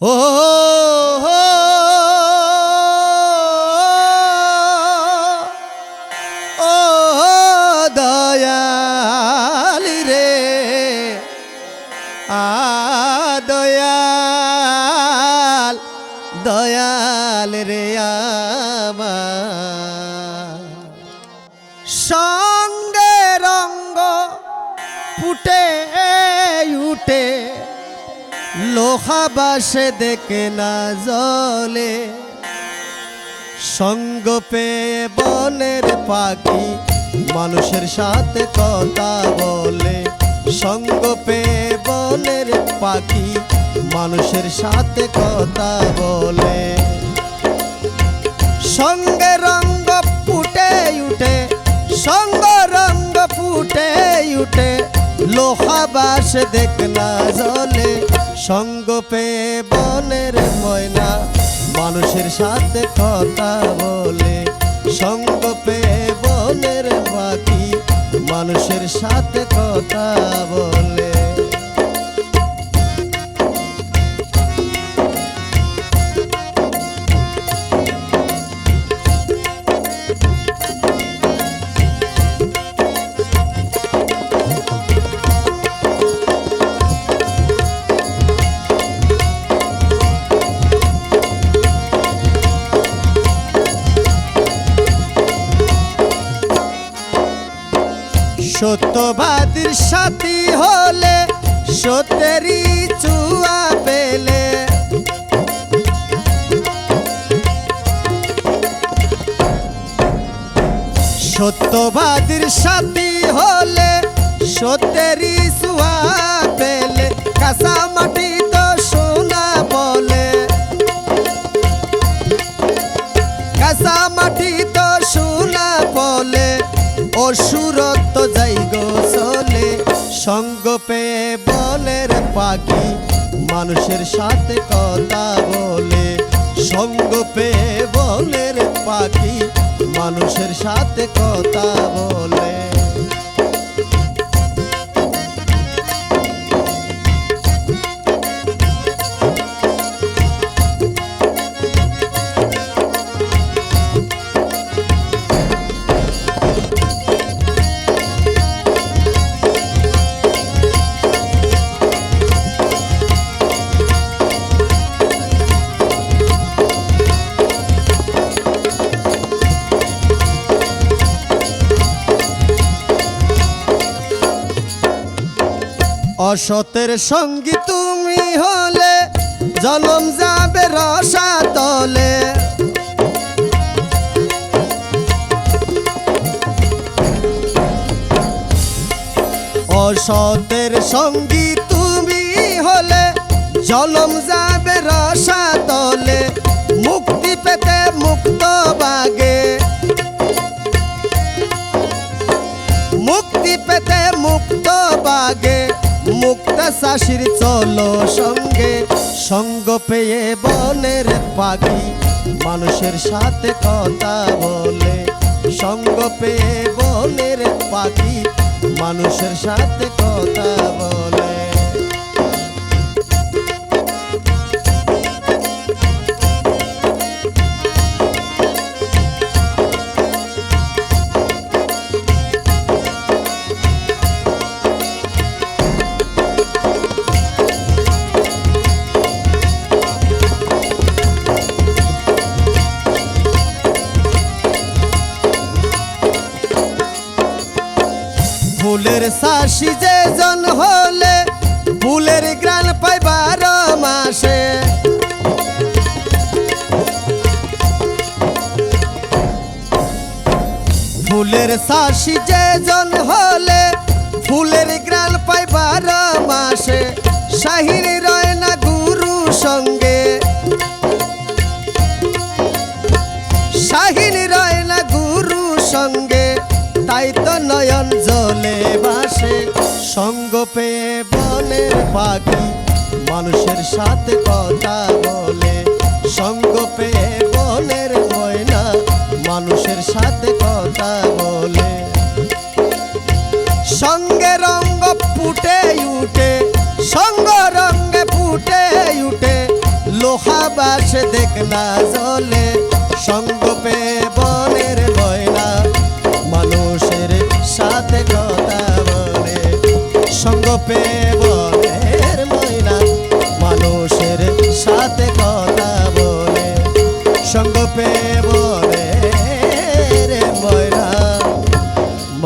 ও দয়ালি রে। আ দয়াল দয়াল রে আমার। সঙ্গে রঙ্গ ফুটে উঠে লোহা বাসে দেখে না জলে। সঙ্গ পেয়ে বনের পাখি মানুষের সাথে কথা বলে। সঙ্গ পেয়ে বনের পাখি মানুষের সাথে কথা বলে। সঙ্গে রঙ্গ ফুটে উঠে, সঙ্গ রঙ্গ ফুটে উঠে। লোহা বাস দেখনা জলে সঙ্গ পেয়ে বনের ময়না, মানুষের সাথে কথা বলে। সঙ্গ পেয়ে বনের বাকি মানুষের সাথে কথা বলে। সত্যবাদীর সাথী হলে সত্যেরই চুয়া পেলে। সত্যবাদীর সাথী হলে সত্যেরই চুয়া পেলে। কাঁচা মাটি তো সোনা বলে। কাঁচা মাটি তো সোনা বলে। চলে সঙ্গ পেয়ে বলের পাখি, মানুষের সাথে কথা বলে। সঙ্গ পেয়ে বলের পাখি, মানুষের সাথে কথা বলে। অসতের সঙ্গী তুমি হলে জলম যাবে রসা তলে অসতের সঙ্গী তুমি হলে জলম যাবে রসা শাশির চলো সঙ্গে। সঙ্গ পেয়ে বনের পাখি মানুষের সাথে কথা বলে। সঙ্গ পেয়ে বনের পাখি মানুষের সাথে কথা বলে। ফুলের শাসি যে জন হলে ফুলের গ্রান পাইবার মাসে। ফুলের শাসি যে জন হলে তো নয়ন জলে বাসে সঙ্গ পেয়ে বনের পাখি মানুষের সাথে কথা বলে। সঙ্গ পেয়ে বনের ময়না মানুষের সাথে কথা বলে। সঙ্গে রঙ্গ ফুটে উঠে, সঙ্গ রঙ্গে ফুটে উঠে, লোহা বাসে দেখ না জলে। সঙ্গ পে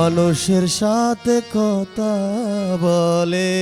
মানুষের সাথে কথা বলে।